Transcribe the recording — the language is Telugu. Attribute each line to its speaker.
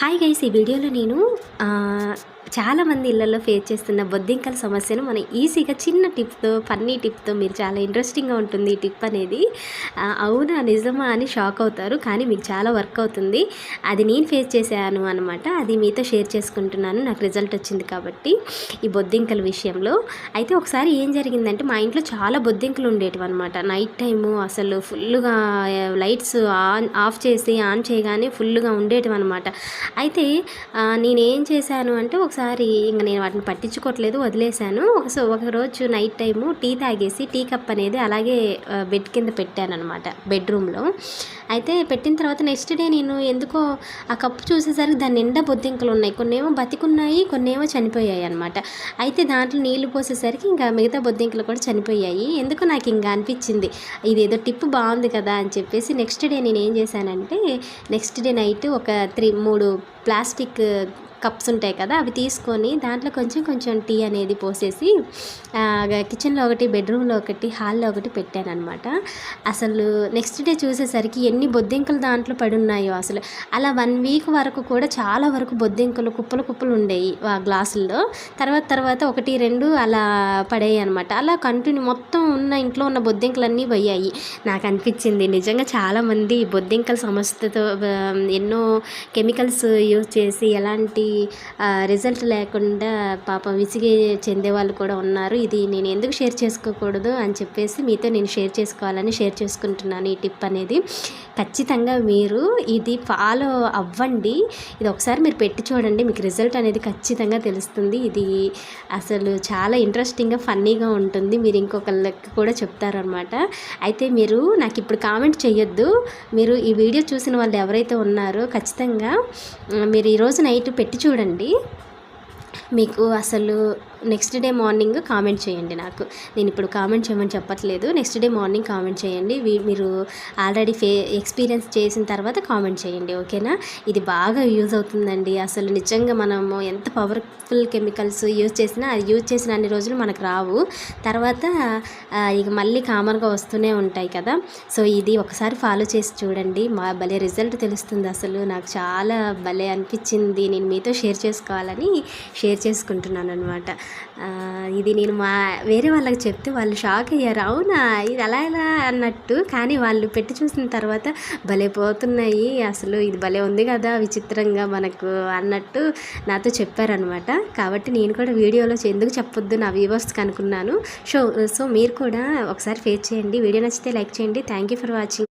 Speaker 1: హాయ్ గైస్ ఈ వీడియోలో నేను చాలామంది ఇళ్ళల్లో ఫేస్ చేస్తున్న బొద్దింకల సమస్యను మనం ఈజీగా చిన్న టిప్తో ఫన్నీ టిప్తో మీరు చాలా ఇంట్రెస్టింగ్గా ఉంటుంది ఈ టిప్ అనేది. అవునా నిజమా అని షాక్ అవుతారు. కానీ మీకు చాలా వర్క్ అవుతుంది. అది నేను ఫేస్ చేశాను అనమాట అది మీతో షేర్ చేసుకుంటున్నాను. నాకు రిజల్ట్ వచ్చింది కాబట్టి ఈ బొద్దింకల విషయంలో. అయితే ఒకసారి ఏం జరిగిందంటే మా ఇంట్లో చాలా బొద్దింకలు ఉండేటివి అనమాట నైట్ టైము అసలు ఫుల్గా లైట్స్ ఆన్ ఆఫ్ చేసి ఆన్ చేయగానే ఫుల్గా ఉండేటివి అనమాట అయితే నేనేం చేశాను అంటే ఒకసారి ఇంకా నేను వాటిని పట్టించుకోవట్లేదు వదిలేశాను. సో ఒకరోజు నైట్ టైము టీ తాగేసి టీ కప్ అనేది అలాగే బెడ్ కింద పెట్టాను అనమాట బెడ్రూమ్లో. అయితే పెట్టిన తర్వాత నెక్స్ట్ డే నేను ఎందుకో ఆ కప్పు చూసేసరికి దాని నిండా బొద్దింకలు ఉన్నాయి. కొన్ని ఏమో బతికున్నాయి కొన్ని ఏమో చనిపోయాయి అనమాట అయితే దాంట్లో నీళ్ళు పోసేసరికి ఇంకా మిగతా బొద్దింకలు కూడా చనిపోయాయి. ఎందుకో నాకు ఇంకా అనిపించింది ఇదేదో టిప్ బాగుంది కదా అని చెప్పేసి. నెక్స్ట్ డే నేను ఏం చేశానంటే నెక్స్ట్ డే నైట్ ఒక త్రీ మూడు ప్లాస్టిక్ కప్స్ ఉంటాయి కదా అవి తీసుకొని దాంట్లో కొంచెం కొంచెం టీ అనేది పోసేసి కిచెన్లో ఒకటి బెడ్రూమ్లో ఒకటి హాల్లో ఒకటి పెట్టాను అనమాట అసలు నెక్స్ట్ డే చూసేసరికి ఎన్ని బొద్దింకలు దాంట్లో పడి ఉన్నాయో అసలు. అలా వన్ వీక్ వరకు కూడా చాలా వరకు బొద్దింకలు కుప్పలు కుప్పలు ఉండేవి ఆ గ్లాసుల్లో. తర్వాత తర్వాత ఒకటి రెండు అలా పడేవి అనమాట అలా కంటిన్యూ మొత్తం ఉన్న ఇంట్లో ఉన్న బొద్దింకలన్నీ పోయాయి. నాకు అనిపించింది నిజంగా చాలామంది బొద్దింకల సమస్యతో ఎన్నో కెమికల్స్ యూజ్ చేసి ఎలాంటి రిజల్ట్ లేకుండా పాపం విసిగి చెందే వాళ్ళు కూడా ఉన్నారు. ఇది నేను ఎందుకు షేర్ చేసుకోకూడదు అని చెప్పేసి మీతో నేను షేర్ చేసుకోవాలని షేర్ చేసుకుంటున్నాను ఈ టిప్ అనేది. ఖచ్చితంగా మీరు ఇది ఫాలో అవ్వండి. ఇది ఒకసారి మీరు పెట్టి చూడండి. మీకు రిజల్ట్ అనేది ఖచ్చితంగా తెలుస్తుంది. ఇది అసలు చాలా ఇంట్రెస్టింగ్గా ఫన్నీగా ఉంటుంది. మీరు ఇంకొకళ్ళకి కూడా చెప్తారనమాట అయితే మీరు నాకు ఇప్పుడు కామెంట్ చేయొద్దు. మీరు ఈ వీడియో చూసిన వాళ్ళు ఎవరైతే ఉన్నారో ఖచ్చితంగా మీరు ఈరోజు నైట్ పెట్టి చూడండి. మీకు అసలు నెక్స్ట్ డే మార్నింగ్ కామెంట్ చేయండి నాకు. నేను ఇప్పుడు కామెంట్ చేయమని చెప్పట్లేదు. నెక్స్ట్ డే మార్నింగ్ కామెంట్ చేయండి. మీరు ఆల్రెడీ ఫే ఎక్స్పీరియన్స్ చేసిన తర్వాత కామెంట్ చేయండి ఓకేనా ఇది బాగా యూజ్ అవుతుందండి. అసలు నిజంగా మనము ఎంత పవర్ఫుల్ కెమికల్స్ యూజ్ చేసినా అది యూజ్ చేసిన అన్ని రోజులు మనకు రావు. తర్వాత ఇక మళ్ళీ కామన్గా వస్తూనే ఉంటాయి కదా? సో ఇది ఒకసారి ఫాలో చేసి చూడండి. మా భలే రిజల్ట్ తెలుస్తుంది అసలు. నాకు చాలా భలే అనిపించింది. నేను మీతో షేర్ చేసుకోవాలని షేర్ చేసుకుంటున్నాను అనమాట ఇది నేను మా వేరే వాళ్ళకి చెప్తే వాళ్ళు షాక్ అయ్యారు. అవునా? ఇది అలా ఎలా అన్నట్టు. కానీ వాళ్ళు పెట్టి చూసిన తర్వాత భలే పోతున్నాయి. అసలు ఇది భలే ఉంది కదా విచిత్రంగా మనకు అన్నట్టు నాతో చెప్పారనమాట కాబట్టి నేను కూడా వీడియోలో ఎందుకు చెప్పొద్దు? నా వ్యూవర్స్కి అనుకున్నాను. సో సో మీరు కూడా ఒకసారి ఫేస్ చేయండి. వీడియో నచ్చితే లైక్ చేయండి. Thank you for watching.